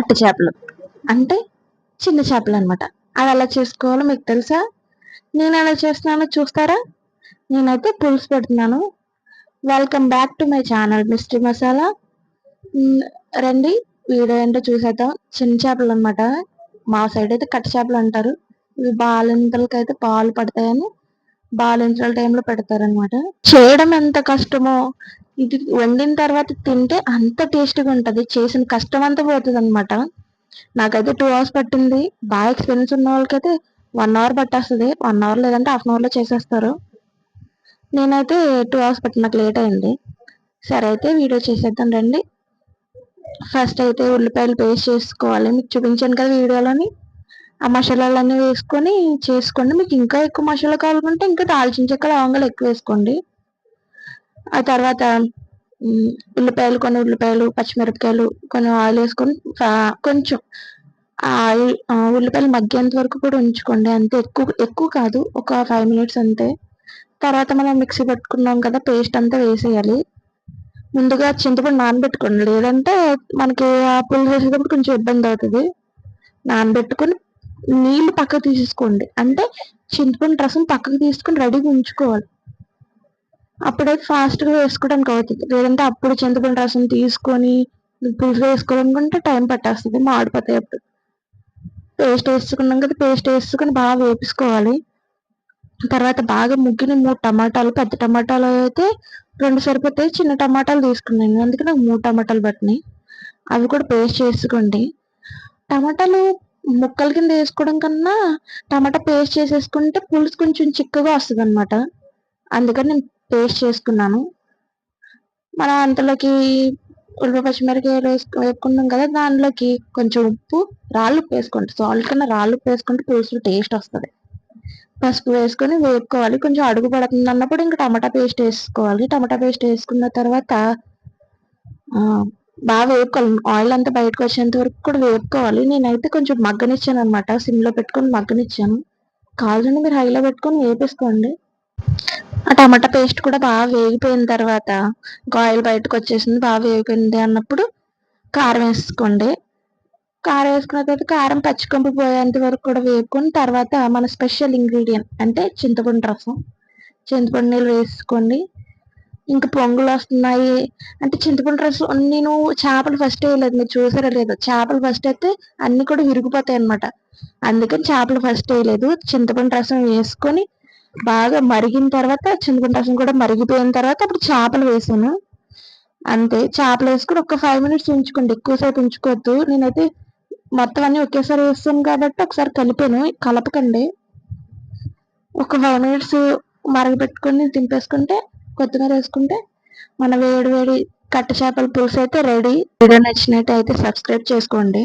కట్టు చేపలు. అంటే చిన్న చేపలు అనమాట అది ఎలా చేసుకోవాలో మీకు తెలుసా? నేను ఎలా చేస్తున్నానో చూస్తారా? నేనైతే పులుసు పెడుతున్నాను. Welcome back to my channel mystery Masala రండి వీడియో ఏంటో చూసేద్దాం. చిన్న చేపలు అనమాట మా సైడ్ అయితే కట్ట చేపలు అంటారు. ఇవి బాలింతలకి అయితే పాలు పడతాయని బాలింతల టైంలో పెడతారనమాట చేయడం ఎంత కష్టమో ఇది వండిన తర్వాత తింటే అంత టేస్టీగా ఉంటుంది. చేసిన కష్టం అంతా పోతుంది అనమాట నాకైతే టూ అవర్స్ పట్టింది. బాగా ఎక్స్పీరియన్స్ ఉన్న వాళ్ళకైతే వన్ అవర్ పట్టేస్తుంది. వన్ అవర్ లేదంటే హాఫ్ అన్ అవర్లో చేసేస్తారు. నేనైతే టూ అవర్స్ పట్టి నాకు లేట్ అయింది. సరే అయితే వీడియో చేసేద్దాం రండి. ఫస్ట్ అయితే ఉల్లిపాయలు పేస్ట్ చేసుకోవాలి. మీకు చూపించాను కదా వీడియోలోని. ఆ మసాలాలన్నీ వేసుకొని చేసుకోండి మీకు ఇంకా ఎక్కువ మసాలా కావాలంటే ఇంకా దాల్చిన చెక్క లవంగాలు ఎక్కువ వేసుకోండి. ఆ తర్వాత ఉల్లిపాయలు కొన్ని ఉల్లిపాయలు పచ్చిమిరపకాయలు కొన్ని ఆయిల్ వేసుకొని కొంచెం ఆయిల్ ఉల్లిపాయలు మగ్గేంత వరకు కూడా ఉంచుకోండి. అంతే ఎక్కువ ఎక్కువ కాదు ఒక ఫైవ్ మినిట్స్ అంతే. తర్వాత మనం మిక్సీ పెట్టుకున్నాం కదా పేస్ట్ అంతా వేసేయాలి. ముందుగా చింతపండు నానబెట్టుకోండి. లేదంటే మనకి ఆ పులుసు వేసేటప్పుడు కొంచెం ఇబ్బంది అవుతుంది. నానబెట్టుకుని నీళ్ళు పక్కకు తీసేసుకోండి. అంటే చింతపండు రసం పక్కకు తీసుకుని రెడీగా ఉంచుకోవాలి. అప్పుడైతే ఫాస్ట్గా వేసుకోవడానికి అవుతుంది. లేదంటే అప్పుడు చింతపండు రసం తీసుకొని పులుసు వేసుకోవాలనుకుంటే టైం పట్టేస్తుంది మాడిపోతాయి అప్పుడు. పేస్ట్ వేసుకున్నాం కదా పేస్ట్ వేసుకుని బాగా వేపించుకోవాలి. తర్వాత బాగా ముగ్గిన మూడు టమాటాలు పెద్ద టమాటాలు అయితే రెండు సరిపోతాయి చిన్న టమాటాలు తీసుకున్నాను. అందుకే నాకు మూడు టమాటాలు పట్టినాయి. అవి కూడా పేస్ట్ చేసుకోండి. టమాటాలు ముక్కల కింద వేసుకోవడం కన్నా టమాటా పేస్ట్ చేసేసుకుంటే పులుసు కొంచెం చిక్కగా వస్తుంది అనమాట అందుకని నేను పేస్ట్ చేసుకున్నాను. మనం అంతలోకి ఉల్లిపాయ పచ్చిమిరకాయలు వేసుకు వేసుకున్నాం కదా దానిలోకి కొంచెం ఉప్పు రాళ్ళు ఉప్పు వేసుకోండి సాల్ట్ కన్నా రాళ్ళు ఉప్పు వేసుకుంటే పులుసు టేస్ట్ వస్తుంది. పసుపు వేసుకొని వేపుకోవాలి. కొంచెం అడుగు పడుతుంది అన్నప్పుడు ఇంకా టమాటా పేస్ట్ వేసుకోవాలి. టమాటా పేస్ట్ వేసుకున్న తర్వాత బాగా వేపుకోవాలి. ఆయిల్ అంతా బయటకు వచ్చేంత వరకు కూడా వేపుకోవాలి. నేనైతే కొంచెం మగ్గనిచ్చాను అనమాట సిమ్లో పెట్టుకొని మగ్గనిచ్చాను. కావాలంటే మీరు హైలో పెట్టుకొని వేపేసుకోండి. ఆ టమాటా పేస్ట్ కూడా బాగా వేగిపోయిన తర్వాత ఆయిల్ బయటకు వచ్చేసింది బాగా వేగిపోయింది అన్నప్పుడు కారం వేసుకోండి. కారం వేసుకున్న తర్వాత కారం పచ్చికంపు పోయేంత వరకు కూడా వేపుకొని తర్వాత మన స్పెషల్ ఇంగ్రీడియంట్ అంటే చింతపండు రసం. చింతపండు నీళ్ళు వేసుకోండి. ఇంకా పొంగులు వస్తున్నాయి. అంటే చింతపండు రసం నేను చేపలు ఫస్ట్ వేయలేదు మీరు చూసారా లేదు. చేపలు ఫస్ట్ అయితే అన్ని కూడా విరిగిపోతాయి అనమాట అందుకని చేపలు ఫస్ట్ వేయలేదు. చింతపండు రసం వేసుకొని బాగా మరిగిన తర్వాత చింతపండు రసం కూడా మరిగిపోయిన తర్వాత అప్పుడు చేపలు వేసాను. అంతే చేపలు వేసుకుని ఒక ఫైవ్ మినిట్స్ ఉంచుకోండి. ఎక్కువసేపు ఉంచుకోవద్దు. నేనైతే మొత్తం అన్ని ఒకేసారి వేస్తాను కాబట్టి ఒకసారి కలిపాను. కలపకండి. ఒక ఫైవ్ మినిట్స్ మరగపెట్టుకొని దింపేసుకుంటే కొత్తిమీర వేసుకుంటే మన వేడి వేడి కట్ట చేపల పులుసు అయితే రెడీ వీడియో నచ్చినట్టు అయితే సబ్స్క్రైబ్ చేసుకోండి.